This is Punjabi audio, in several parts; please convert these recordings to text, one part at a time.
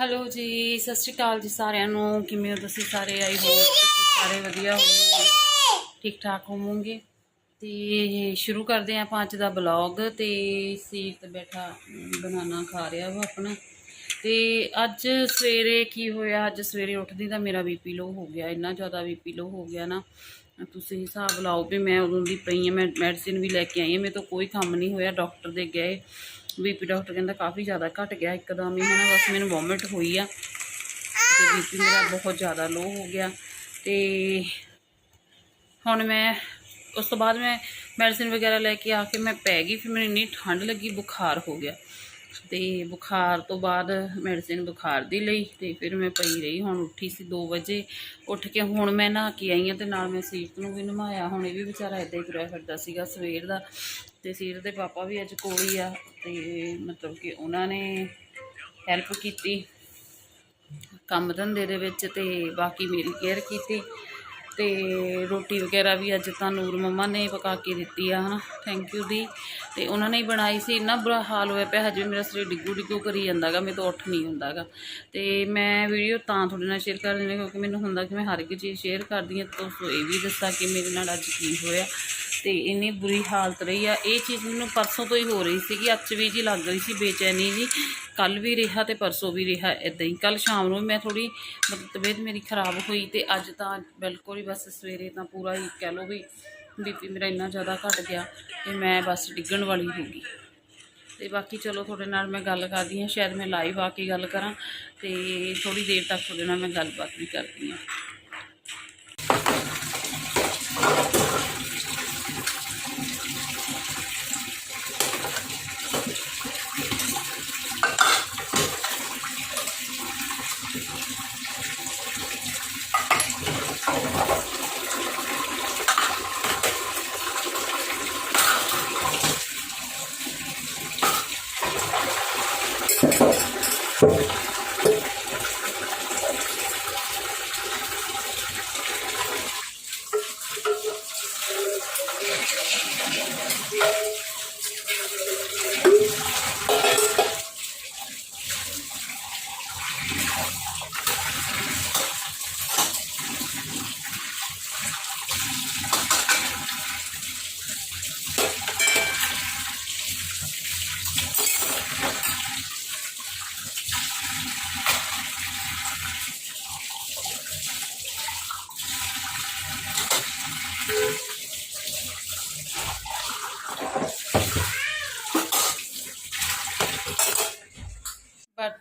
ਹੈਲੋ ਜੀ, ਸਤਿ ਸ਼੍ਰੀ ਅਕਾਲ ਜੀ ਸਾਰਿਆਂ ਨੂੰ। ਕਿਵੇਂ ਹੋ ਤੁਸੀਂ ਸਾਰੇ? ਆਈ ਹੋ ਤੁਸੀਂ ਸਾਰੇ ਵਧੀਆ ਹੋਵੋਗੇ। ਠੀਕ ਠਾਕ ਹੋਵੋਗੇ? ਤੇ ਸ਼ੁਰੂ ਕਰਦੇ ਹਾਂ ਆਪਾਂ ਅੱਜ ਦਾ ਬਲੌਗ ਤੇ ਸੀਟ ਤੇ ਬੈਠਾ ਬਨਾਨਾ ਖਾ ਰਿਹਾ ਵਾ ਆਪਣਾ। ਤੇ ਅੱਜ ਸਵੇਰੇ ਕੀ ਹੋਇਆ? ਅੱਜ ਸਵੇਰੇ ਉੱਠਦੀ ਤਾਂ ਮੇਰਾ ਬੀਪੀ ਲੋ ਹੋ ਗਿਆ। ਇੰਨਾ ਜ਼ਿਆਦਾ ਬੀਪੀ ਲੋ ਹੋ ਗਿਆ ਨਾ। ਤੁਸੀਂ ਹਿਸਾਬ ਲਾਓ ਵੀ ਮੈਂ ਉਦੋਂ ਦੀ ਪਈ ਹਾਂ। ਮੈਂ ਮੈਡੀਸਿਨ ਵੀ ਲੈ ਕੇ ਆਈ ਹਾਂ। ਮੇਰੇ ਤੋਂ ਕੋਈ ਕੰਮ ਨਹੀਂ ਹੋਇਆ। ਡਾਕਟਰ ਦੇ ਗਏ। ਬੀਪੀ ਡਾਕਟਰ ਕਹਿੰਦਾ ਕਾਫੀ ਜ਼ਿਆਦਾ ਘਟ ਗਿਆ, ਇੱਕਦਮ ਹੀ ਹਨਾ, ਬਸ ਮੈਨੂੰ ਵੋਮਿਟ ਹੋਈ ਆ ਤੇ ਬੀਪੀ ਮੇਰਾ ਬਹੁਤ ਜ਼ਿਆਦਾ ਲੋ ਹੋ ਗਿਆ ਤੇ ਹੁਣ ਮੈਂ ਉਸ ਤੋਂ ਬਾਅਦ ਮੈਂ ਮੈਡੀਸਿਨ ਵਗੈਰਾ ਲੈ ਕੇ ਆ ਕੇ ਮੈਂ ਪੈ ਗਈ, ਫਿਰ ਮੈਨੂੰ ਇੰਨੀ ਠੰਡ ਲੱਗੀ, ਬੁਖਾਰ ਹੋ ਗਿਆ। ਤੇ ਬੁਖਾਰ ਤੋਂ ਬਾਅਦ ਮੈਡੀਸਿਨ ਬੁਖਾਰ ਦੀ ਲਈ ਤੇ ਫਿਰ ਮੈਂ ਪਈ ਰਹੀ, ਹੁਣ ਉੱਠੀ ਸੀ 2 ਵਜੇ, ਉੱਠ ਕੇ ਹੁਣ ਮੈਂ ਨਹਾ ਕੇ ਆਈ ਹਾਂ ਤੇ ਨਾਲ ਮੈਂ ਸੀਰਤ ਨੂੰ ਵੀ ਨਮਾਇਆ, ਹੁਣ ਇਹ ਵੀ ਵਿਚਾਰਾ ਏਦਾਂ ਹੀ ਤੁਰਿਆ ਫਿਰਦਾ ਸੀਗਾ ਸਵੇਰ ਦਾ। ਤੇ ਸੀਰ ਦੇ ਪਾਪਾ ਵੀ ਅੱਜ ਕੋਲ ਹੀ ਆ ਤੇ ਮਤਲਬ ਕਿ ਉਹਨਾਂ ਨੇ ਹੈਲਪ ਕੀਤੀ ਕੰਮ ਧੰਦੇ ਦੇ ਵਿੱਚ ਤੇ ਬਾਕੀ ਮੇਰੀ ਕੇਅਰ ਕੀਤੀ। ਤੇ ਰੋਟੀ ਵਗੈਰਾ ਵੀ ਅੱਜ ਤਾਂ ਨੂਰ ਮੰਮਾ ਨੇ ਪਕਾ ਕੇ ਦਿੱਤੀ ਆ, ਹਨਾ? ਥੈਂਕ ਯੂ ਦੀ। ਤੇ ਉਹਨਾਂ ਨੇ ਬਣਾਈ ਸੀ। ਇੰਨਾ ਬੁਰਾ ਹਾਲ ਹੋਇਆ ਪਿਆ, ਹਜੇ ਮੇਰਾ ਸਰੀਰ ਡਿੱਗੂ ਡਿੱਗੂ ਕਰੀ ਜਾਂਦਾਗਾ ਮੇਰੇ ਤੋਂ ਉੱਠ ਨਹੀਂ ਹੁੰਦਾਗਾ। ਤੇ ਮੈਂ ਵੀਡੀਓ ਤਾਂ ਤੁਹਾਡੇ ਨਾਲ ਸ਼ੇਅਰ ਕਰ ਰਹੀ ਹਾਂ, ਕਿਉਂਕਿ ਮੈਨੂੰ ਹੁੰਦਾ ਕਿ ਮੈਂ ਹਰ ਇੱਕ ਚੀਜ਼ ਸ਼ੇਅਰ ਕਰਦੀ ਹਾਂ, ਤਾਂ ਇਹ ਵੀ ਦੱਸਾਂ ਕਿ ਮੇਰੇ ਨਾਲ ਅੱਜ ਕੀ ਹੋਇਆ। ਤੇ ਇੰਨੀ ਬੁਰੀ ਹਾਲਤ ਰਹੀ ਆ। ਇਹ ਚੀਜ਼ ਮੈਨੂੰ ਪਰਸੋਂ ਤੋਂ ਹੀ ਹੋ ਰਹੀ ਸੀਗੀ, ਅੱਜ ਵੀ ਜੀ ਲੱਗ ਰਹੀ ਸੀ ਬੇਚੈਨੀ ਜੀ। ਕੱਲ ਵੀ ਰਿਹਾ ਤੇ ਪਰਸੋਂ ਵੀ ਰਿਹਾ ਇਦਾਂ ਹੀ। ਕੱਲ ਸ਼ਾਮ ਨੂੰ ਵੀ ਮੈਂ ਥੋੜੀ ਮਤਲਬ ਤਬੀਅਤ ਮੇਰੀ ਖਰਾਬ ਹੋਈ ਤੇ ਅੱਜ ਤਾਂ ਬਿਲਕੁਲ ਹੀ ਬਸ ਸਵੇਰੇ ਤਾਂ ਪੂਰਾ ਹੀ ਕਹਿ ਲਓ ਵੀ ਬੀਪੀ ਮੇਰਾ ਇੰਨਾ ਜ਼ਿਆਦਾ ਘਟ ਗਿਆ ਤੇ ਮੈਂ ਬਸ ਡਿੱਗਣ ਵਾਲੀ ਹੋ ਗਈ। ਤੇ ਬਾਕੀ ਚਲੋ ਤੁਹਾਡੇ ਨਾਲ ਮੈਂ ਗੱਲ ਕਰਦੀ ਹਾਂ, ਸ਼ਾਇਦ ਮੈਂ ਲਾਈਵ ਆ ਕੇ ਗੱਲ ਕਰਾਂ ਤੇ ਥੋੜੀ ਦੇਰ ਤੱਕ ਤੁਹਾਡੇ ਨਾਲ ਮੈਂ ਗੱਲਬਾਤ ਵੀ ਕਰਦੀ ਹਾਂ।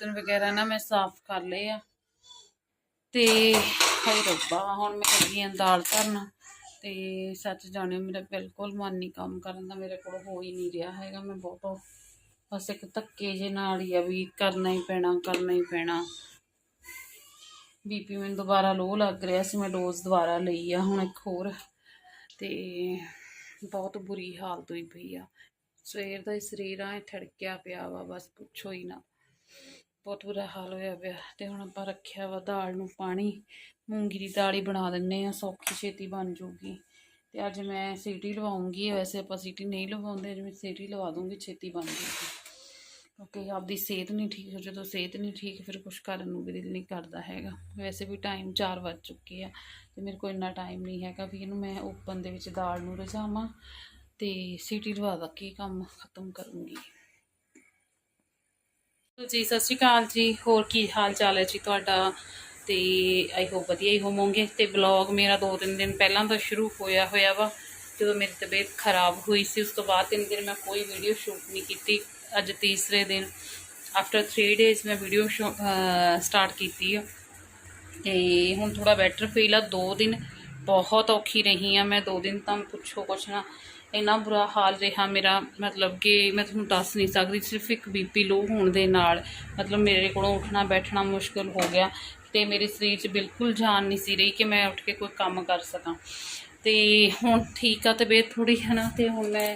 ਬਰਤਨ ਵਗੈਰਾ ਨਾ ਮੈਂ ਸਾਫ਼ ਕਰ ਲਏ ਆ। ਤੇ ਹਾਏ ਰੱਬਾ, ਹੁਣ ਮੈਂ ਲੱਗੀ ਆਂ ਦਾਲ ਧਰਨ। ਤੇ ਸੱਚ ਜਾਣਿਓ ਮੇਰਾ ਬਿਲਕੁਲ ਮਨ ਨਹੀਂ ਕੰਮ ਕਰਨ ਦਾ, ਮੇਰੇ ਕੋਲ ਹੋ ਹੀ ਨਹੀਂ ਰਿਹਾ ਹੈਗਾ। ਮੈਂ ਬਹੁਤ ਬਸ ਇੱਕ ਧੱਕੇ ਜੇ ਨਾਲ ਹੀ ਆ ਵੀ ਕਰਨਾ ਹੀ ਪੈਣਾ, ਕਰਨਾ ਹੀ ਪੈਣਾ। ਬੀਪੀ ਮੈਨੂੰ ਦੁਬਾਰਾ ਲੋ ਲੱਗ ਰਿਹਾ ਸੀ, ਮੈਂ ਡੋਜ਼ ਦੁਬਾਰਾ ਲਈ ਆ ਹੁਣ ਇੱਕ ਹੋਰ। ਤੇ ਬਹੁਤ ਬੁਰੀ ਹਾਲਤ ਹੋਈ ਪਈ ਆ। ਸਵੇਰ ਦਾ ਹੀ ਸਰੀਰ ਆ ਥੜਕਿਆ ਪਿਆ ਵਾ, ਬਸ ਪੁੱਛੋ ਹੀ ਨਾ। ਬਹੁਤ ਬੁਰਾ ਹਾਲ ਹੋਇਆ ਪਿਆ ਤੇ ਹੁਣ ਆਪਾਂ ਰੱਖਿਆ ਵਾ ਦਾਲ ਨੂੰ ਪਾਣੀ, ਮੂੰਗੀ ਦੀ ਦਾਲ ਹੀ ਬਣਾ ਦਿੰਨੇ ਆ, ਸੌਖੀ ਛੇਤੀ ਬਣ ਜੂਗੀ ਤੇ ਅੱਜ ਮੈਂ ਸੀਟੀ ਲਵਾਉਂਗੀ, ਵੈਸੇ ਆਪਾਂ ਸੀਟੀ ਨਹੀਂ ਲਵਾਉਂਦੇ, ਅੱਜ ਮੈਂ ਸੀਟੀ ਲਵਾ ਦੂੰਗੀ, ਛੇਤੀ ਬਣ ਜੂਗੀ ਕਿਉਂਕਿ ਆਪਦੀ ਸਿਹਤ ਨਹੀਂ ਠੀਕ, ਜਦੋਂ ਸਿਹਤ ਨਹੀਂ ਠੀਕ, ਫਿਰ ਕੁਝ ਕਰਨ ਨੂੰ ਵੀ ਦਿਲ ਨਹੀਂ ਕਰਦਾ ਹੈਗਾ। ਵੈਸੇ ਵੀ ਟਾਈਮ 4 ਵੱਜ ਚੁੱਕੇ ਆ ਤੇ ਮੇਰੇ ਕੋਲ ਇੰਨਾ ਟਾਈਮ ਨਹੀਂ ਹੈਗਾ ਵੀ ਇਹਨੂੰ ਮੈਂ ਓਪਨ ਦੇ ਵਿੱਚ ਦਾਲ ਨੂੰ ਰਜਾਵਾਂ ਤੇ ਸੀਟੀ ਲਵਾ ਦਾ ਕੀ ਕੰਮ ਖਤਮ ਕਰੂੰਗੀ। ਜੀ, ਸਤਿ ਸ਼੍ਰੀ ਅਕਾਲ ਜੀ। ਹੋਰ ਕੀ ਹਾਲ ਚਾਲ ਹੈ ਜੀ ਤੁਹਾਡਾ? ਤੇ ਆਈ ਹੋਪ ਵਧੀਆ ਹੀ ਹੋਵੋਗੇ। ਤੇ ਬਲੌਗ ਮੇਰਾ ਦੋ ਤਿੰਨ ਦਿਨ ਪਹਿਲਾਂ ਤਾਂ ਸ਼ੁਰੂ ਹੋਇਆ ਹੋਇਆ ਵਾ। ਜਦੋਂ ਮੇਰੀ ਤਬੀਅਤ ਖਰਾਬ ਹੋਈ ਸੀ, ਉਸ ਤੋਂ ਬਾਅਦ ਤਿੰਨ ਦਿਨ ਮੈਂ ਕੋਈ ਵੀਡੀਓ ਸ਼ੂਟ ਨਹੀਂ ਕੀਤੀ। ਅੱਜ ਤੀਸਰੇ ਦਿਨ ਆਫਟਰ 3 ਡੇਜ਼ ਮੈਂ ਵੀਡੀਓ ਸਟਾਰਟ ਕੀਤੀ ਆ। ਤੇ ਹੁਣ ਥੋੜਾ ਬੈਟਰ ਫੀਲ ਆ। ਦੋ ਦਿਨ ਬਹੁਤ ਔਖੀ ਰਹੀ ਆ ਮੈਂ ਦੋ ਦਿਨ ਤਾਂ ਪੁੱਛੋ ਕੁਛ ਨਾ। ਇੰਨਾ ਬੁਰਾ ਹਾਲ ਰਿਹਾ ਮੇਰਾ, ਮਤਲਬ ਕਿ ਮੈਂ ਤੁਹਾਨੂੰ ਦੱਸ ਨਹੀਂ ਸਕਦੀ, ਸਿਰਫ ਇੱਕ ਬੀਪੀ ਲੋ ਹੋਣ ਦੇ ਨਾਲ ਮਤਲਬ ਮੇਰੇ ਕੋਲੋਂ ਉੱਠਣਾ, ਬੈਠਣਾ ਮੁਸ਼ਕਲ ਹੋ ਗਿਆ ਤੇ ਮੇਰੇ ਸਰੀਰ 'ਚ ਬਿਲਕੁਲ ਜਾਨ ਨਹੀਂ ਸੀ ਰਹੀ ਕਿ ਮੈਂ ਉੱਠ ਕੇ ਕੋਈ ਕੰਮ ਕਰ ਸਕਾਂ। ਤੇ ਹੁਣ ਠੀਕ ਆ, ਤਬੀਅਤ ਥੋੜੀ ਹੈ ਨਾ, ਤੇ ਹੁਣ ਮੈਂ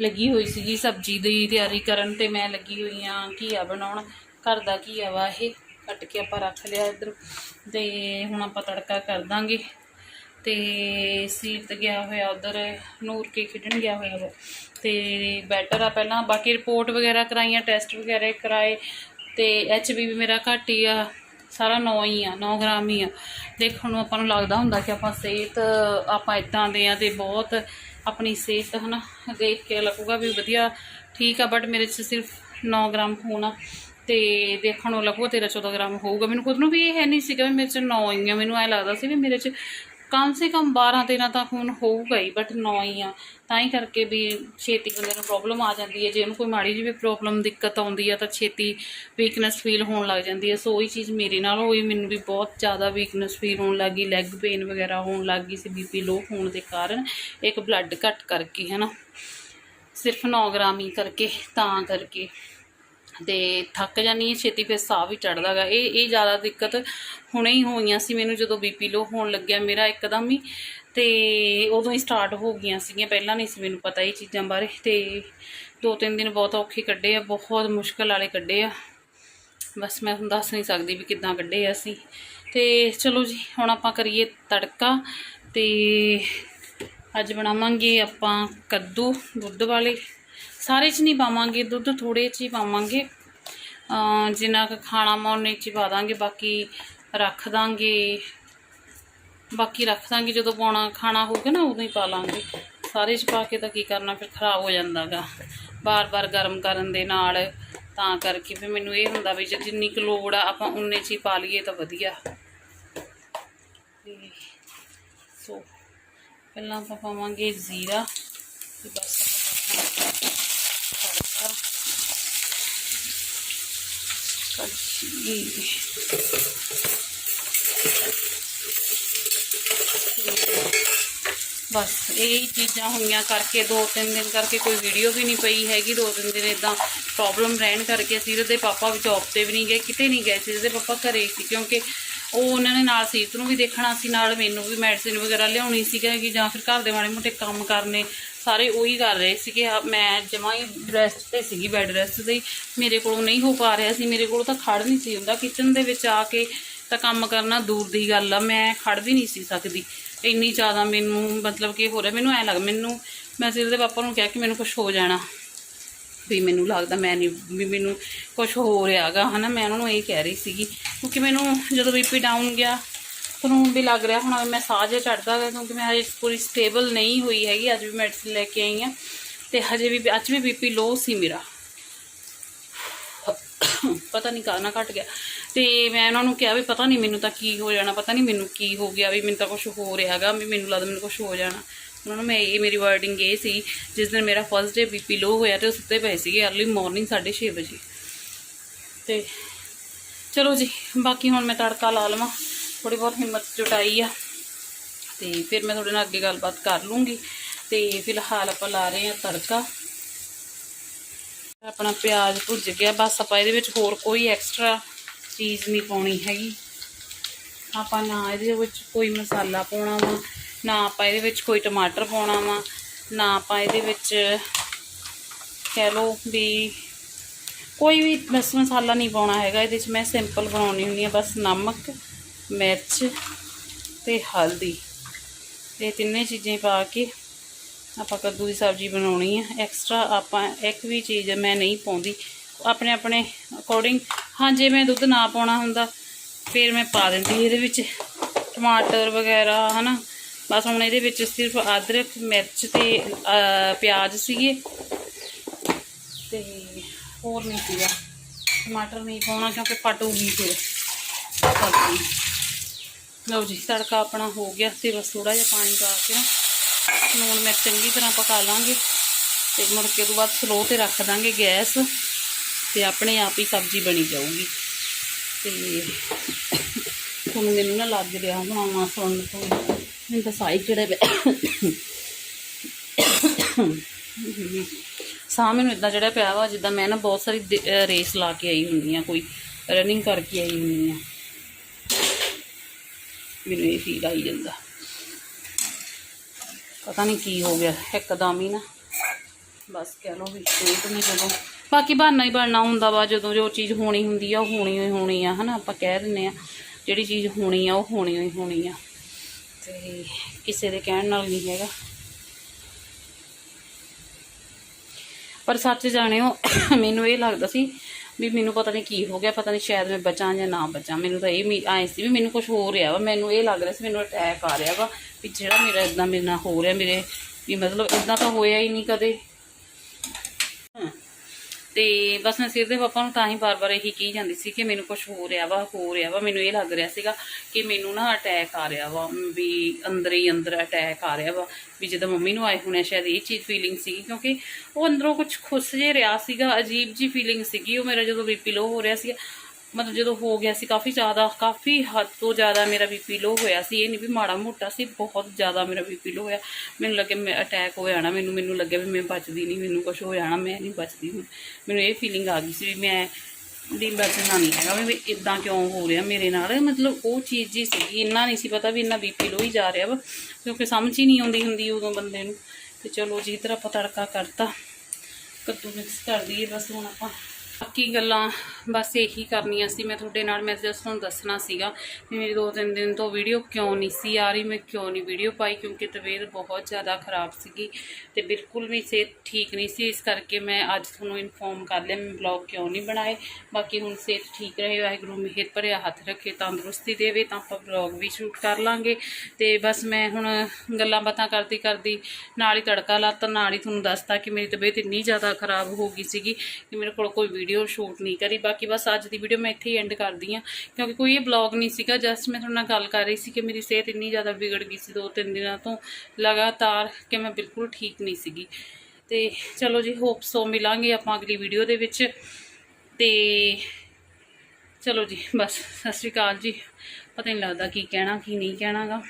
ਲੱਗੀ ਹੋਈ ਸੀਗੀ ਸਬਜ਼ੀ ਦੀ ਤਿਆਰੀ ਕਰਨ ਤੇ ਮੈਂ ਲੱਗੀ ਹੋਈ ਆ, ਘੀਆ ਬਣਾਉਣ। ਘਰ ਦਾ ਘੀਆ ਵਾ ਇਹ, ਕੱਟ ਕੇ ਆਪਾਂ ਰੱਖ ਲਿਆ ਇੱਧਰ। ਤੇ ਹੁਣ ਆਪਾਂ ਤੜਕਾ ਕਰ ਦਾਂਗੇ। ਤੇ ਸੀਰਤ ਗਿਆ ਹੋਇਆ ਉਧਰ, ਨੂਰ ਕੇ ਖੇਡਣ ਗਿਆ ਹੋਇਆ ਵਾ। ਤੇ ਬੈਟਰ ਆ ਪਹਿਲਾਂ, ਬਾਕੀ ਰਿਪੋਰਟ ਵਗੈਰਾ ਕਰਾਈਆਂ ਟੈਸਟ ਵਗੈਰਾ ਕਰਾਏ। ਤੇ ਐਚਬੀ ਵੀ ਮੇਰਾ ਘੱਟ ਹੀ ਆ, ਸਾਰਾ 9 ਹੀ ਆ 9 ਗ੍ਰਾਮ ਹੀ ਆ। ਦੇਖਣ ਨੂੰ ਆਪਾਂ ਨੂੰ ਲੱਗਦਾ ਹੁੰਦਾ ਕਿ ਆਪਾਂ ਸਿਹਤ, ਆਪਾਂ ਇਦਾਂ ਦੇ ਆ ਤੇ ਬਹੁਤ ਆਪਣੀ ਸਿਹਤ, ਹਨਾ, ਦੇਖ ਕੇ ਲੱਗੂਗਾ ਵੀ ਵਧੀਆ, ਠੀਕ ਆ ਬਟ ਮੇਰੇ 'ਚ ਸਿਰਫ 9 ਗ੍ਰਾਮ ਹੋਣਾ ਆ। ਤੇ ਦੇਖਣ ਨੂੰ ਲੱਗੂ 13 14 ਗ੍ਰਾਮ ਹੋਊਗਾ। ਮੈਨੂੰ ਖੁਦ ਨੂੰ ਵੀ ਇਹ ਹੈ ਨਹੀਂ ਸੀਗਾ ਵੀ ਮੇਰੇ 'ਚ 9 ਹੀ ਆ ਮੈਨੂੰ ਐ ਲੱਗਦਾ ਸੀ ਵੀ ਮੇਰੇ 'ਚ ਕਮ ਸੇ ਕਮ 12 13 ਤਾਂ ਖੂਨ ਹੋਊਗਾ ਹੀ ਬਟ 9 ਹੀ ਆ। ਤਾਂ ਹੀ ਕਰਕੇ ਵੀ ਛੇਤੀ ਬੰਦੇ ਨੂੰ ਪ੍ਰੋਬਲਮ ਆ ਜਾਂਦੀ ਹੈ। ਜੇ ਉਹਨੂੰ ਕੋਈ ਮਾੜੀ ਜਿਹੀ ਵੀ ਪ੍ਰੋਬਲਮ ਦਿੱਕਤ ਆਉਂਦੀ ਆ ਤਾਂ ਛੇਤੀ ਵੀਕਨੈਸ ਫੀਲ ਹੋਣ ਲੱਗ ਜਾਂਦੀ ਹੈ। ਸੋ ਉਹੀ ਚੀਜ਼ ਮੇਰੇ ਨਾਲ ਹੋਈ, ਮੈਨੂੰ ਵੀ ਬਹੁਤ ਜ਼ਿਆਦਾ ਵੀਕਨੈਸ ਫੀਲ ਹੋਣ ਲੱਗੀ ਲੈਗ ਪੇਨ ਵਗੈਰਾ ਹੋਣ ਲੱਗ ਗਈ ਸੀ ਬੀਪੀ ਲੋ ਹੋਣ ਦੇ ਕਾਰਨ। ਇੱਕ ਬਲੱਡ ਘੱਟ ਕਰਕੇ ਹੈ ਨਾ ਸਿਰਫ 9 ਗ੍ਰਾਮ ਹੀ ਕਰਕੇ, ਤਾਂ ਕਰਕੇ। ਤੇ ਥੱਕ ਜਾਨੀ ਹੈ, ਛੇਤੀ ਫਿਰ ਸਾਹ ਵੀ ਚੜਦਾ ਗਾ। ਇਹ ਇਹ ਜ਼ਿਆਦਾ ਦਿੱਕਤ ਹੁਣੇ ਹੀ ਹੋਈਆਂ ਸੀ ਮੈਨੂੰ ਜਦੋਂ ਬੀਪੀ ਲੋ ਹੋਣ ਲੱਗਿਆ ਮੇਰਾ ਇੱਕਦਮ ਹੀ। ਤੇ ਉਦੋਂ ਹੀ ਸਟਾਰਟ ਹੋ ਗਈਆਂ ਸੀਗੀਆਂ, ਪਹਿਲਾਂ ਨਹੀਂ ਸੀ ਮੈਨੂੰ ਪਤਾ ਇਹ ਚੀਜ਼ਾਂ ਬਾਰੇ। ਤੇ ਦੋ ਤਿੰਨ ਦਿਨ ਬਹੁਤ ਔਖੇ ਕੱਢੇ ਆ, ਬਹੁਤ ਮੁਸ਼ਕਲ ਵਾਲੇ ਕੱਢੇ ਆ। ਬਸ ਮੈਂ ਤੁਹਾਨੂੰ ਦੱਸ ਨਹੀਂ ਸਕਦੀ ਵੀ ਕਿੱਦਾਂ ਕੱਢੇ ਆ ਅਸੀਂ। ਤੇ ਚਲੋ ਜੀ, ਹੁਣ ਆਪਾਂ ਕਰੀਏ ਤੜਕਾ ਤੇ ਅੱਜ ਬਣਾਵਾਂਗੇ ਆਪਾਂ ਕੱਦੂ ਦੁੱਧ ਵਾਲੇ। ਸਾਰੇ 'ਚ ਨਹੀਂ ਪਾਵਾਂਗੇ, ਦੁੱਧ ਥੋੜੇ 'ਚ ਹੀ ਪਾਵਾਂਗੇ। ਜਿੰਨਾ ਕੁ ਖਾਣਾ ਮੈਂ ਉਨੇ 'ਚ ਹੀ ਪਾ ਦਾਂਗੇ, ਬਾਕੀ ਰੱਖ ਦਾਂਗੇ। ਬਾਕੀ ਰੱਖ ਦਾਂਗੇ, ਜਦੋਂ ਪਾਉਣਾ ਖਾਣਾ ਹੋਊਗਾ ਨਾ, ਉਦੋਂ ਹੀ ਪਾ ਲਾਂਗੇ। ਸਾਰੇ 'ਚ ਪਾ ਕੇ ਤਾਂ ਕੀ ਕਰਨਾ, ਫਿਰ ਖਰਾਬ ਹੋ ਜਾਂਦਾਗਾ। ਬਾਰ-ਬਾਰ ਗਰਮ ਕਰਨ ਦੇ ਨਾਲ ਤਾਂ ਕਰਕੇ ਫਿਰ ਮੈਨੂੰ ਇਹ ਹੁੰਦਾ ਵੀ ਜੇ ਜਿੰਨੀ ਕੁ ਲੋੜ ਆ, ਆਪਾਂ ਉਨੇ 'ਚ ਹੀ ਪਾ ਲਈਏ ਤਾਂ ਵਧੀਆ। ਤੇ ਸੋ, ਪਹਿਲਾਂ ਆਪਾਂ ਪਾਵਾਂਗੇ ਜ਼ੀਰਾ ਤੇ ਬਸ ਆਪਾਂ ਪਾਉਣਾ ਤੜਕਾ ਕੜਛੀ ਬਸ, ਇਹ ਚੀਜ਼ਾਂ ਹੋਈਆਂ ਕਰਕੇ, ਦੋ ਤਿੰਨ ਦਿਨ ਕਰਕੇ ਕੋਈ ਵੀਡੀਓ ਵੀ ਨਹੀਂ ਪਈ ਹੈਗੀ, ਦੋ ਤਿੰਨ ਦਿਨ ਇਦਾਂ ਪ੍ਰੋਬਲਮ ਰਹਿਣ ਕਰਕੇ ਸੀਰਤ ਦੇ ਪਾਪਾ ਵੀ ਜੌਬ ਤੇ ਵੀ ਨਹੀਂ ਗਏ, ਕਿਤੇ ਨਹੀਂ ਗਏ ਸੀਰਤ ਦੇ ਪਾਪਾ ਘਰੇ ਸੀ ਕਿਉਂਕਿ ਉਹ ਉਹਨਾਂ ਨੇ ਨਾਲ ਸੀਰਤ ਨੂੰ ਵੀ ਦੇਖਣਾ ਸੀ, ਨਾਲ ਮੈਨੂੰ ਵੀ ਮੈਡੀਸਿਨ ਵਗੈਰਾ ਲਿਆਉਣੀ ਸੀਗਾ ਕਿ ਜਾਂ ਫਿਰ ਘਰ ਦੇ ਮਾੜੇ ਮੋਟੇ ਕੰਮ ਕਰਨੇ ਸਾਰੇ ਉਹੀ ਕਰ ਰਹੇ ਸੀ ਕਿ ਮੈਂ ਜਮਾਂ ਹੀ ਰੈਸਟ ਤੇ ਸੀਗੀ ਬੈੱਡ ਰੈਸਟ ਤੇ ਹੀ। ਮੇਰੇ ਕੋਲੋਂ ਨਹੀਂ ਹੋ ਪਾ ਰਿਹਾ ਸੀ। ਮੇਰੇ ਕੋਲ ਤਾਂ ਖੜ ਨਹੀਂ ਸੀ ਹੁੰਦਾ। ਕਿਚਨ ਦੇ ਵਿੱਚ ਆ ਕੇ ਤਾਂ ਕੰਮ ਕਰਨਾ ਦੂਰ ਦੀ ਗੱਲ ਆ। ਮੈਂ ਖੜ ਵੀ ਨਹੀਂ ਸੀ ਸਕਦੀ। ਇੰਨੀ ਜ਼ਿਆਦਾ ਮੈਨੂੰ ਮਤਲਬ ਕਿ ਹੋ ਰਿਹਾ। ਮੈਨੂੰ ਐ ਲੱਗ, ਮੈਨੂੰ ਮੈਂ ਸਿਰ ਦੇ ਪਾਪਾ ਨੂੰ ਕਿਹਾ ਕਿ ਮੈਨੂੰ ਕੁਝ ਹੋ ਜਾਣਾ। ਵੀ ਮੈਨੂੰ ਲੱਗਦਾ ਮੈਂ ਨਹੀਂ, ਵੀ ਮੈਨੂੰ ਕੁਝ ਹੋ ਰਿਹਾਗਾ। ਹਨਾ, ਮੈਂ ਉਹਨਾਂ ਨੂੰ ਇਹ ਕਹਿ ਰਹੀ ਸੀਗੀ। ਕਿਉਂਕਿ ਮੈਨੂੰ ਜਦੋਂ ਬੀਪੀ ਡਾਊਨ ਗਿਆ ਤੁਹਾਨੂੰ ਵੀ ਲੱਗ ਰਿਹਾ। ਹੁਣ ਮੈਂ ਸਾਹ ਜਿਹਾ ਚੜਦਾ ਗਾ ਕਿਉਂਕਿ ਮੈਂ ਹਜੇ ਪੂਰੀ ਸਟੇਬਲ ਨਹੀਂ ਹੋਈ ਹੈਗੀ, ਅੱਜ ਵੀ ਮੈਡੀਸਨ ਲੈ ਕੇ ਆਈ ਆ ਤੇ ਹਜੇ ਵੀ ਅੱਜ ਵੀ ਬੀਪੀ ਲੋ ਸੀ ਮੇਰਾ। ਪਤਾ ਨਹੀਂ ਕਾਹਨਾ ਘਟ ਗਿਆ। ਤੇ ਮੈਂ ਉਹਨਾਂ ਨੂੰ ਕਿਹਾ ਵੀ ਪਤਾ ਨਹੀਂ ਮੈਨੂੰ ਤਾਂ ਕੀ ਹੋ ਜਾਣਾ, ਪਤਾ ਨਹੀਂ ਮੈਨੂੰ ਕੀ ਹੋ ਗਿਆ ਵੀ ਮੈਨੂੰ ਤਾਂ ਕੁਝ ਹੋ ਰਿਹਾ ਰਿਹਾਗਾ ਵੀ ਮੈਨੂੰ ਲੱਗਦਾ ਮੈਨੂੰ ਕੁਝ ਹੋ ਜਾਣਾ। ਉਹਨਾਂ ਨੂੰ ਮੈਂ ਇਹ ਮੇਰੀ ਵਰਡਿੰਗ ਇਹ ਸੀ, ਜਿਸ ਦਿਨ ਮੇਰਾ ਫਰਸਟ ਡੇ ਬੀਪੀ ਲੋ ਹੋਇਆ ਤੇ ਉਹ ਸੁੱਤੇ ਪਏ ਸੀਗੇ ਅਰਲੀ ਮਾਰਨਿੰਗ 6:30 ਵਜੇ। ਤੇ ਚਲੋ ਜੀ, ਬਾਕੀ ਹੁਣ ਮੈਂ ਤੜਕਾ ਲਾ ਲਵਾਂ। ਥੋੜੀ ਬਹੁਤ ਹਿੰਮਤ ਜੁਟਾਈ ਆ। ਤੇ ਫਿਰ ਮੈਂ ਤੁਹਾਡੇ ਨਾਲ ਅੱਗੇ ਗੱਲਬਾਤ ਕਰ ਲੂੰਗੀ। ਤੇ ਫਿਲਹਾਲ ਆਪਾਂ ਲਾ ਰਹੇ ਹਾਂ ਤੜਕਾ। ਆਪਣਾ ਪਿਆਜ਼ ਭੁੱਜ ਗਿਆ। ਬਸ ਆਪਾਂ ਇਹਦੇ ਵਿੱਚ ਹੋਰ ਕੋਈ ਐਕਸਟਰਾ ਚੀਜ਼ ਨਹੀਂ ਪਾਉਣੀ ਹੈਗੀ। ਆਪਾਂ ਨਾ ਇਹਦੇ ਵਿੱਚ ਕੋਈ ਮਸਾਲਾ ਪਾਉਣਾ ਵਾ, ਨਾ ਆਪਾਂ ਇਹਦੇ ਵਿੱਚ ਕੋਈ ਟਮਾਟਰ ਪਾਉਣਾ ਵਾ, ਨਾ ਆਪਾਂ ਇਹਦੇ ਵਿੱਚ ਕਹਿ ਲਓ ਵੀ ਕੋਈ ਵੀ ਬਸ ਮਸਾਲਾ ਨਹੀਂ ਪਾਉਣਾ ਹੈਗਾ। ਇਹਦੇ ਵਿੱਚ ਮੈਂ ਸਿੰਪਲ ਬਣਾਉਣੀ ਹੁੰਦੀ ਆ, ਬਸ ਨਮਕ। ਮਿਰਚ ਤੇ ਹਲਦੀ। ਇਹ ਤਿੰਨੇ ਚੀਜ਼ਾਂ ਪਾ ਕੇ ਆਪਾਂ ਕੱਦੂ ਦੀ ਸਬਜ਼ੀ ਬਣਾਉਣੀ ਆ। ਐਕਸਟਰਾ ਆਪਾਂ ਇੱਕ ਵੀ ਚੀਜ਼ ਮੈਂ ਨਹੀਂ ਪਾਉਂਦੀ। ਆਪਣੇ ਆਪਣੇ ਅਕੋਰਡਿੰਗ ਹਾਂ, ਜੇ ਮੈਂ ਦੁੱਧ ਨਾ ਪਾਉਣਾ ਹੁੰਦਾ, ਫਿਰ ਮੈਂ ਪਾ ਦਿੰਦੀ ਇਹਦੇ ਵਿੱਚ। ਟਮਾਟਰ ਵਗੈਰਾ, ਹਨਾ? ਬਸ ਹੁਣ ਇਹਦੇ ਵਿੱਚ ਸਿਰਫ ਅਦਰਕ, ਮਿਰਚ ਤੇ ਪਿਆਜ਼ ਸੀਗੇ। ਤੇ ਹੋਰ ਨਹੀਂ ਸੀਗਾ। ਟਮਾਟਰ ਨਹੀਂ ਪਾਉਣਾ ਕਿਉਂਕਿ ਫਟੂਗੀ ਫਿਰ। ਸਬਜ਼ੀ ਲਓ ਜੀ, ਤੜਕਾ ਆਪਣਾ ਹੋ ਗਿਆ ਤੇ ਬਸ ਥੋੜਾ ਜਿਹਾ ਪਾਣੀ ਪਾ ਕੇ ਨਾ ਲੂਣ ਮਿਰਚ ਚੰਗੀ ਤਰ੍ਹਾਂ ਪਕਾ ਲਾਂਗੇ ਤੇ ਮੁੜ ਕੇ ਤੋਂ ਬਾਅਦ ਸਲੋ ਤੇ ਰੱਖ ਦਾਂਗੇ ਗੈਸ ਤੇ ਆਪਣੇ ਆਪ ਹੀ ਸਬਜ਼ੀ ਬਣੀ ਜਾਊਗੀ। ਤੇ ਤੁਹਾਨੂੰ ਮੈਨੂੰ ਨਾ ਲੱਗ ਰਿਹਾ ਬਣਾਉਣਾ ਸੁਣਨ ਤੋਂ। ਮੈਨੂੰ ਤਾਂ ਸਾਈ ਕਿਹੜੇ ਸਾਹ ਮੈਨੂੰ ਇਦਾਂ ਜਿਹੜਾ ਪਿਆ ਵਾ ਜਿੱਦਾਂ ਮੈਂ ਨਾ ਬਹੁਤ ਸਾਰੀ ਦੇ- ਰੇਸ ਲਾ ਕੇ ਆਈ ਹੁੰਦੀ ਆ, ਕੋਈ ਰਨਿੰਗ ਕਰਕੇ ਆਈ ਹੁੰਦੀ ਆ। ਮੈਨੂੰ ਇਹ ਫੀਲ ਆਈ ਜਾਂਦਾ। ਪਤਾ ਨਹੀਂ ਕੀ ਹੋ ਗਿਆ, ਇੱਕਦਮ ਹੀ ਨਾ। ਬਸ ਕਹਿ ਲਓ ਵੀ ਸੇਤ ਨੇ ਜਦੋਂ ਬਾਕੀ ਬਹਾਨਾ ਹੀ ਬਣਨਾ ਹੁੰਦਾ ਵਾ, ਜਦੋਂ ਜੋ ਚੀਜ਼ ਹੋਣੀ ਹੁੰਦੀ ਆ, ਉਹ ਹੋਣੀ ਹੋਈ ਹੋਣੀ ਆ, ਹਨਾ? ਆਪਾਂ ਕਹਿ ਦਿੰਨੇ ਆ, ਜਿਹੜੀ ਚੀਜ਼ ਹੋਣੀ ਆ, ਉਹ ਹੋਣੀ ਹੋਈ ਹੋਣੀ ਆ। ਤੇ ਕਿਸੇ ਦੇ ਕਹਿਣ ਨਾਲ ਨਹੀਂ ਹੈਗਾ। ਪਰ ਸੱਚ ਜਾਣਿਓ, ਮੈਨੂੰ ਇਹ ਲੱਗਦਾ ਸੀ ਵੀ ਮੈਨੂੰ ਪਤਾ ਨਹੀਂ ਕੀ ਹੋ ਗਿਆ, ਪਤਾ ਨਹੀਂ ਸ਼ਾਇਦ ਮੈਂ ਬਚਾਂ ਜਾਂ ਨਾ ਬਚਾਂ। ਮੈਨੂੰ ਤਾਂ ਇਹ ਆਏ ਸੀ ਵੀ ਮੈਨੂੰ ਕੁਝ ਹੋ ਰਿਹਾ ਵਾ। ਮੈਨੂੰ ਇਹ ਲੱਗ ਰਿਹਾ ਸੀ ਮੈਨੂੰ ਅਟੈਕ ਆ ਰਿਹਾ ਵਾ ਵੀ ਜਿਹੜਾ ਮੇਰਾ ਇਦਾਂ ਮੇਰੇ ਨਾਲ ਹੋ ਰਿਹਾ, ਮੇਰੇ ਵੀ ਮਤਲਬ ਇਦਾਂ ਤਾਂ ਹੋਇਆ ਹੀ ਨਹੀਂ ਕਦੇ। ਤੇ ਬਸ ਮੈਂ ਦੇ ਪਾਪਾ ਨੂੰ ਤਾਂ ਹੀ ਬਾਰ-ਬਾਰ ਇਹੀ ਕਹੀ ਜਾਂਦੀ ਸੀ ਕਿ ਮੈਨੂੰ ਕੁਝ ਹੋ ਰਿਹਾ ਵਾ, ਹੋ ਰਿਹਾ ਵਾ। ਮੈਨੂੰ ਇਹ ਲੱਗ ਰਿਹਾ ਸੀਗਾ ਕਿ ਮੈਨੂੰ ਨਾ ਅਟੈਕ ਆ ਰਿਹਾ ਵਾ, ਵੀ ਅੰਦਰ ਹੀ ਅੰਦਰ ਅਟੈਕ ਆ ਰਿਹਾ ਵਾ। ਵੀ ਜਦੋਂ ਮੰਮੀ ਨੂੰ ਆਏ ਹੋਣੇ ਸ਼ਾਇਦ ਇਹ ਚੀਜ਼ ਫੀਲਿੰਗ ਸੀਗੀ, ਕਿਉਂਕਿ ਉਹ ਅੰਦਰੋਂ ਕੁਝ ਖੁੱਸ ਜੇ ਰਿਹਾ ਸੀਗਾ, ਅਜੀਬ ਜੀ ਫੀਲਿੰਗ ਸੀਗੀ। ਉਹ ਮੇਰਾ ਜਦੋਂ ਬੀਪੀ ਲੋ ਹੋ ਰਿਹਾ ਸੀਗਾ ਮਤਲਬ ਜਦੋਂ ਹੋ ਗਿਆ ਸੀ ਕਾਫੀ ਜ਼ਿਆਦਾ, ਕਾਫੀ ਹੱਦ ਤੋਂ ਜ਼ਿਆਦਾ ਮੇਰਾ ਬੀਪੀ ਲੋ ਹੋਇਆ ਸੀ। ਇਹ ਨਹੀਂ ਵੀ ਮਾੜਾ ਮੋਟਾ ਸੀ, ਬਹੁਤ ਜ਼ਿਆਦਾ ਮੇਰਾ ਬੀਪੀ ਲੋ ਹੋਇਆ। ਮੈਨੂੰ ਲੱਗੇ ਮੈਂ ਅਟੈਕ ਹੋ ਜਾਣਾ, ਮੈਨੂੰ ਮੈਨੂੰ ਲੱਗਿਆ ਵੀ ਮੈਂ ਬਚਦੀ ਨਹੀਂ, ਮੈਨੂੰ ਕੁਝ ਹੋ ਜਾਣਾ, ਮੈਂ ਨਹੀਂ ਬਚਦੀ ਹੁਣ। ਮੈਨੂੰ ਇਹ ਫੀਲਿੰਗ ਆ ਗਈ ਸੀ ਵੀ ਮੈਂ ਦੀ ਬਚਣਾ ਨਹੀਂ ਹੈਗਾ, ਵੀ ਇਦਾਂ ਕਿਉਂ ਹੋ ਰਿਹਾ ਮੇਰੇ ਨਾਲ? ਮਤਲਬ ਉਹ ਚੀਜ਼ ਜੀ ਸੀਗੀ, ਇੰਨਾ ਨਹੀਂ ਸੀ ਪਤਾ ਵੀ ਇੰਨਾ ਬੀਪੀ ਲੋ ਹੀ ਜਾ ਰਿਹਾ ਵਾ, ਕਿਉਂਕਿ ਸਮਝ ਹੀ ਨਹੀਂ ਆਉਂਦੀ ਹੁੰਦੀ ਉਦੋਂ ਬੰਦੇ ਨੂੰ। ਤੇ ਚਲੋ ਜੀ ਇੱਧਰ ਆਪਾਂ ਤੜਕਾ ਕਰਤਾ, ਕੱਦੂ ਮਿਕਸ ਕਰ ਦਈਏ, ਬਸ ਹੁਣ ਆਪਾਂ ਬਾਕੀ ਗੱਲਾਂ ਬਸ ਇਹੀ ਕਰਨੀਆਂ ਸੀ। ਮੈਂ ਤੁਹਾਡੇ ਨਾਲ, ਮੈਂ ਜਸਟ ਤੁਹਾਨੂੰ ਦੱਸਣਾ ਸੀਗਾ ਵੀ ਮੇਰੀ ਦੋ ਤਿੰਨ ਦਿਨ ਤੋਂ ਵੀਡੀਓ ਕਿਉਂ ਨਹੀਂ ਸੀ ਆ ਰਹੀ, ਮੈਂ ਕਿਉਂ ਨਹੀਂ ਵੀਡੀਓ ਪਾਈ ਕਿਉਂਕਿ ਤਬੀਅਤ ਬਹੁਤ ਜ਼ਿਆਦਾ ਖਰਾਬ ਸੀਗੀ ਤੇ ਬਿਲਕੁਲ ਵੀ ਸਿਹਤ ਠੀਕ ਨਹੀਂ ਸੀ। ਇਸ ਕਰਕੇ ਮੈਂ ਅੱਜ ਤੁਹਾਨੂੰ ਇਨਫੋਰਮ ਕਰ ਲਿਆ, ਮੈਂ ਵਲੌਗ ਕਿਉਂ ਨਹੀਂ ਬਣਾਏ। ਬਾਕੀ ਹੁਣ ਸਿਹਤ ਠੀਕ ਰਹੇ, ਵਾਹਿਗੁਰੂ ਮਿਹਰ ਭਰਿਆ ਹੱਥ ਰੱਖੇ, ਤੰਦਰੁਸਤੀ ਦੇਵੇ, ਤਾਂ ਆਪਾਂ ਵਲੌਗ ਵੀ ਸ਼ੂਟ ਕਰ ਲਾਂਗੇ। ਤੇ ਬਸ ਮੈਂ ਹੁਣ ਗੱਲਾਂ ਬਾਤਾਂ ਕਰਦੀ ਕਰਦੀ ਨਾਲ ਹੀ ਤੜਕਾ ਲਾਤਾ, ਨਾਲ ਹੀ ਤੁਹਾਨੂੰ ਦੱਸਤਾ ਕਿ ਮੇਰੀ ਤਬੀਅਤ ਇੰਨੀ ਜ਼ਿਆਦਾ ਖਰਾਬ ਹੋ ਗਈ ਸੀਗੀ ਕਿ ਮੇਰੇ ਕੋਲ ਕੋਈ ਵੀਡੀਓ ਸ਼ੂਟ ਨਹੀਂ ਕਰੀ, ਬਾਕੀ ਬਸ ਅੱਜ ਦੀ ਵੀਡੀਓ ਮੈਂ ਇੱਥੇ ਹੀ ਐਂਡ ਕਰਦੀ ਹਾਂ, ਕਿਉਂਕਿ ਕੋਈ ਇਹ ਬਲੌਗ ਨਹੀਂ ਸੀਗਾ ਜਸਟ ਮੈਂ ਤੁਹਾਡੇ ਨਾਲ ਗੱਲ ਕਰ ਰਹੀ ਸੀ ਕਿ ਮੇਰੀ ਸਿਹਤ ਇੰਨੀ ਜ਼ਿਆਦਾ ਵਿਗੜ ਗਈ ਸੀ ਦੋ ਤਿੰਨ ਦਿਨਾਂ ਤੋਂ, ਲਗਾਤਾਰ ਕਿ ਮੈਂ ਬਿਲਕੁਲ ਠੀਕ ਨਹੀਂ ਸੀਗੀ। ਤੇ ਚਲੋ ਜੀ ਹੋਪ ਸੋ ਮਿਲਾਂਗੇ ਆਪਾਂ ਅਗਲੀ ਵੀਡੀਓ ਦੇ ਵਿੱਚ। ਤੇ ਚਲੋ ਜੀ, ਬਸ, ਸਤਿ ਸ਼੍ਰੀ ਅਕਾਲ ਜੀ। ਪਤਾ ਨਹੀਂ ਲੱਗਦਾ ਕੀ ਕਹਿਣਾ, ਕੀ ਨਹੀਂ ਕਹਿਣਾਗਾ।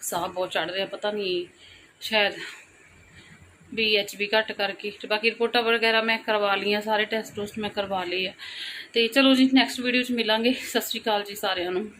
ਸਾਹ ਬਹੁਤ ਚੜ ਰਿਹਾ, ਪਤਾ ਨਹੀਂ, ਸ਼ਾਇਦ ਵੀ ਵੀ ਘੱਟ ਕਰਕੇ ਤੇ ਬਾਕੀ ਰਿਪੋਰਟਾਂ ਵਗੈਰਾ ਮੈਂ ਕਰਵਾ ਲਈਆਂ, ਸਾਰੇ ਟੈਸਟ ਟੂਸਟ ਮੈਂ ਕਰਵਾ ਲਏ ਆ। ਤੇ ਚਲੋ ਜੀ ਨੈਕਸਟ ਵੀਡੀਓ 'ਚ ਮਿਲਾਂਗੇ। ਸਤਿ ਸ਼੍ਰੀ ਅਕਾਲ ਜੀ ਸਾਰਿਆਂ ਨੂੰ।